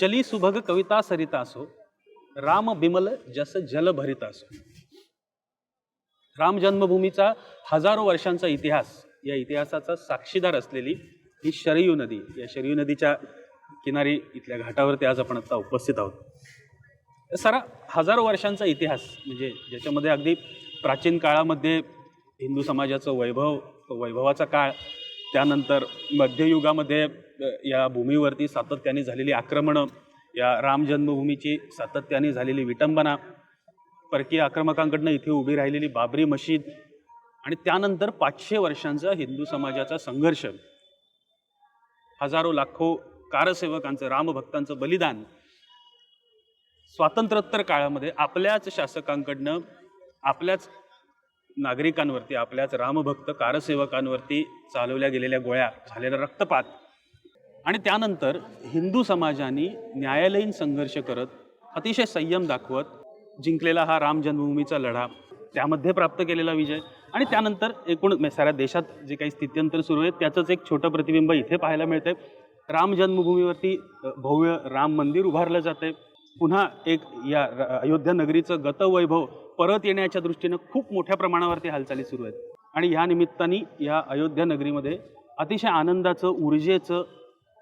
चली सुभग कविता सरिता असो राम बिमल जस जल भरित असो. राम जन्मभूमीचा हजारो वर्षांचा इतिहास या इतिहासाचा साक्षीदार असलेली ही शरयू नदी या शरयू नदीच्या किनारी इथल्या घाटावरती आज आपण आता उपस्थित आहोत. सारा हजारो वर्षांचा इतिहास म्हणजे ज्याच्यामध्ये अगदी प्राचीन काळामध्ये हिंदू समाजाचं वैभव वैभवाचा काळ त्यानंतर मध्ययुगामध्ये या भूमीवरती सातत्याने झालेली आक्रमणं या राम जन्मभूमीची सातत्याने झालेली विटंबना परकीय आक्रमकांकडनं इथे उभी राहिलेली बाबरी मशीद आणि त्यानंतर पाचशे वर्षांचा हिंदू समाजाचा संघर्ष. हजारो लाखो कारसेवकांचं रामभक्तांचं बलिदान स्वातंत्र्योत्तर काळामध्ये आपल्याच शासकांकडनं आपल्याच नागरिकांवरती आपल्याच रामभक्त कारसेवकांवरती चालवल्या गेलेल्या गोळ्या झालेला रक्तपात आणि त्यानंतर हिंदू समाजाने न्यायालयीन संघर्ष करत अतिशय संयम दाखवत जिंकलेला हा राम जन्मभूमीचा लढा त्यामध्ये प्राप्त केलेला विजय. आणि त्यानंतर एकूण साऱ्या देशात जे काही स्थित्यंतर सुरू आहे त्याचंच एक छोटं प्रतिबिंब इथे पाहायला मिळतंय. राम जन्मभूमीवरती भव्य राम मंदिर उभारलं जातंय. पुन्हा एक या र- अयोध्या नगरीचं गतवैभव परत येण्याच्या दृष्टीनं खूप मोठ्या प्रमाणावरती हालचाली सुरू आहेत. आणि या निमित्ताने या अयोध्या नगरीमध्ये अतिशय आनंदाचं ऊर्जेचं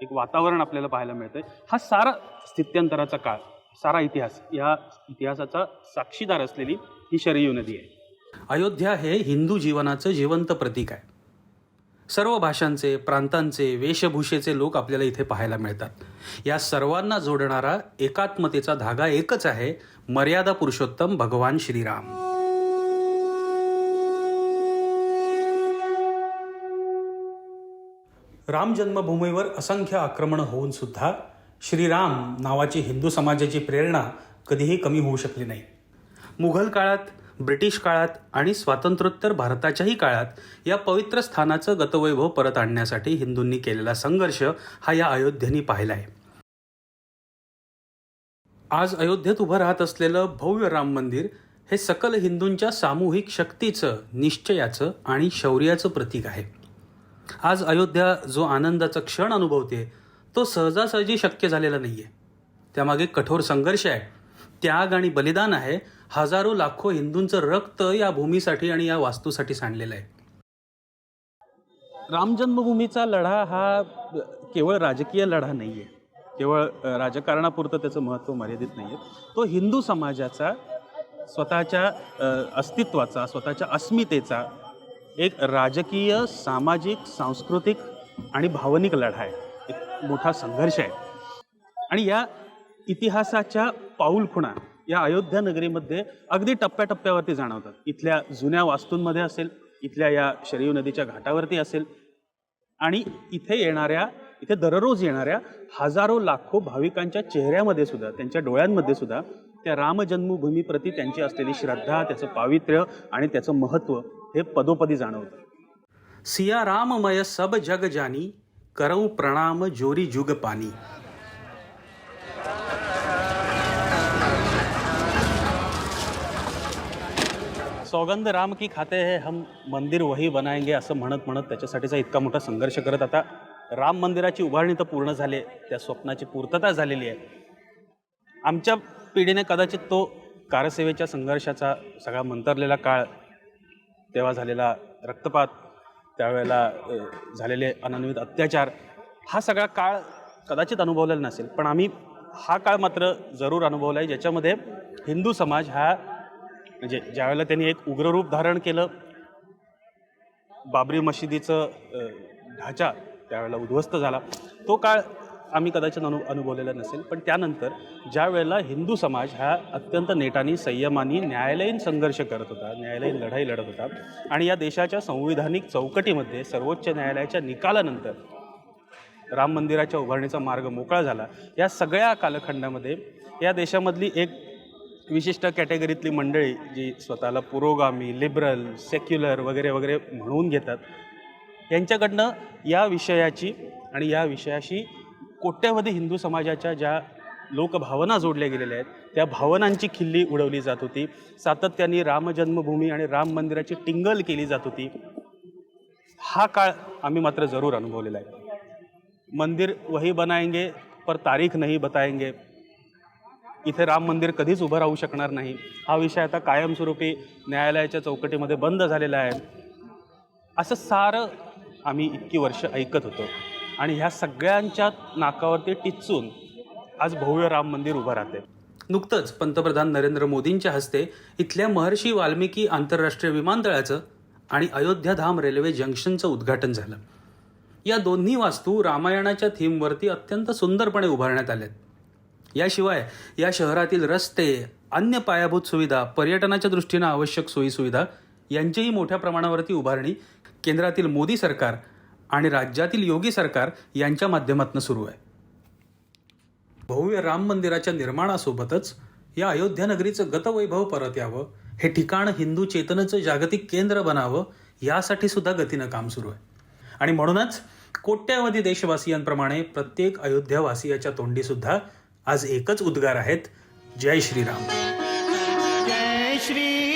एक वातावरण आपल्याला पाहायला मिळतंय. हा सारा स्थित्यंतराचा काळ सारा इतिहास या इतिहासाचा साक्षीदार असलेली ही शरयू नदी आहे. अयोध्या हे हिंदू जीवनाचं जिवंत प्रतीक आहे. सर्व भाषांचे प्रांतांचे वेशभूषेचे लोक आपल्याला इथे पाहायला मिळतात. या सर्वांना जोडणारा एकात्मतेचा धागा एकच आहे मर्यादा पुरुषोत्तम भगवान श्रीराम. राम जन्मभूमीवर असंख्य आक्रमणं होऊन सुद्धा श्रीराम नावाची हिंदू समाजाची प्रेरणा कधीही कमी होऊ शकली नाही. मुघल काळात ब्रिटिश काळात आणि स्वातंत्र्योत्तर भारताच्याही काळात या पवित्र स्थानाचं गतवैभव परत आणण्यासाठी हिंदूंनी केलेला संघर्ष हा या अयोध्येने पाहिला आहे आज अयोध्येत उभं राहत असलेलं भव्य राम मंदिर हे सकल हिंदूंच्या सामूहिक शक्तीचं निश्चयाचं आणि शौर्याचं प्रतीक आहे. आज अयोध्या जो आनंदाचा क्षण अनुभवते तो सहजासहजी शक्य झालेला नाही आहे त्यामागे कठोर संघर्ष आहे त्याग आणि बलिदान आहे हजारो लाखो हिंदूंचं रक्त या भूमीसाठी आणि या वास्तूसाठी सांडलेलं आहे. राम जन्मभूमीचा लढा हा केवळ राजकीय लढा नाही आहे केवळ राजकारणापुरतं त्याचं महत्त्व मर्यादित नाही आहे तो हिंदू समाजाचा स्वतःच्या अस्तित्वाचा स्वतःच्या अस्मितेचा एक राजकीय सामाजिक सांस्कृतिक आणि भावनिक लढा आहे एक मोठा संघर्ष आहे. आणि या इतिहासाच्या पाऊलखुणा या अयोध्या नगरीमध्ये अगदी टप्प्याटप्प्यावरती जाणवतात. इथल्या जुन्या वास्तूंमध्ये असेल इथल्या या शरयू नदीच्या घाटावरती असेल आणि इथे येणाऱ्या इथे दररोज येणाऱ्या हजारो लाखो भाविकांच्या चेहऱ्यामध्ये सुद्धा त्यांच्या डोळ्यांमध्ये सुद्धा त्या रामजन्मभूमीप्रती त्यांची असलेली श्रद्धा त्याचं पावित्र्य आणि त्याचं महत्त्व हे पदोपदी जाणवतं. सिया राममय सब जग जानी करऊ प्रणाम जोरी जुग पाणी सौगंध राम की खाते है हम मंदिर वही बनाएंगे असं म्हणत म्हणत त्याच्यासाठीचा इतका मोठा संघर्ष करत आता राम मंदिराची उभारणी तर पूर्ण झाली त्या स्वप्नाची पूर्तता झालेली आहे. आमच्या पिढीने कदाचित तो कारसेवेच्या संघर्षाचा सगळा मंतरलेला काळ तेव्हा झालेला रक्तपात त्यावेळेला झालेले अनन्वित अत्याचार हा सगळा काळ कदाचित अनुभवलेला नसेल. पण आम्ही हा काळ मात्र जरूर अनुभवला आहे ज्याच्यामध्ये हिंदू समाज हा म्हणजे ज्यावेळेला त्यांनी एक उग्ररूप धारण केलं बाबरी मशिदीचं ढाचा त्यावेळेला उद्ध्वस्त झाला तो काळ आम्ही कदाचित अनु अनुभवलेला नसेल पण त्यानंतर ज्या वेळेला हिंदू समाज हा अत्यंत नेटानी संयमाने न्यायालयीन संघर्ष करत होता न्यायालयीन लढाई लढत होता आणि या देशाच्या संविधानिक चौकटीमध्ये सर्वोच्च न्यायालयाच्या निकालानंतर राम मंदिराच्या उभारणीचा मार्ग मोकळा झाला. या सगळ्या कालखंडामध्ये या देशामधली एक विशिष्ट कॅटेगरीतली मंडळी जी स्वतःला पुरोगामी लिबरल सेक्युलर वगैरे वगैरे म्हणून घेतात यांच्याकडनं या विषयाची आणि या विषयाशी कोट्यवधी हिंदू समाजाच्या ज्या लोकभावना जोडल्या गेलेल्या आहेत त्या भावनांची खिल्ली उडवली जात होती. सातत्याने रामजन्मभूमी आणि राम मंदिराची टिंगल केली जात होती. हा काळ आम्ही मात्र जरूर अनुभवलेला आहे. मंदिर वही बनाएंगे पर तारीख नाही बताएंगे. इथे राम मंदिर कधीच उभं राहू शकणार नाही. हा विषय आता कायमस्वरूपी न्यायालयाच्या चौकटीमध्ये बंद झालेला आहे. असं सारं आम्ही इतकी वर्ष ऐकत होतो. आणि ह्या सगळ्यांच्या नाकावरती टिचून आज भव्य राम मंदिर उभं राहते. नुकतंच पंतप्रधान नरेंद्र मोदींच्या हस्ते इथल्या महर्षी वाल्मिकी आंतरराष्ट्रीय विमानतळाचं आणि अयोध्याधाम रेल्वे जंक्शनचं उद्घाटन झालं. या दोन्ही वास्तू रामायणाच्या थीमवरती अत्यंत सुंदरपणे उभारण्यात आल्यात याशिवाय या शहरातील रस्ते अन्य पायाभूत सुविधा पर्यटनाच्या दृष्टीनं आवश्यक सोयीसुविधा यांचीही मोठ्या प्रमाणावरती उभारणी केंद्रातील मोदी सरकार आणि राज्यातील योगी सरकार यांच्या माध्यमातून सुरू आहे. भव्य राम मंदिराच्या निर्माणासोबतच या अयोध्या नगरीचं गतवैभव परत यावं हे ठिकाण हिंदू चेतनेचं जागतिक केंद्र बनावं यासाठी सुद्धा गतीनं काम सुरू आहे. आणि म्हणूनच कोट्यावधी देशवासियांप्रमाणे प्रत्येक अयोध्यावासियाच्या तोंडी सुद्धा आज एकच उद्गार आहेत जय श्रीराम. जय श्री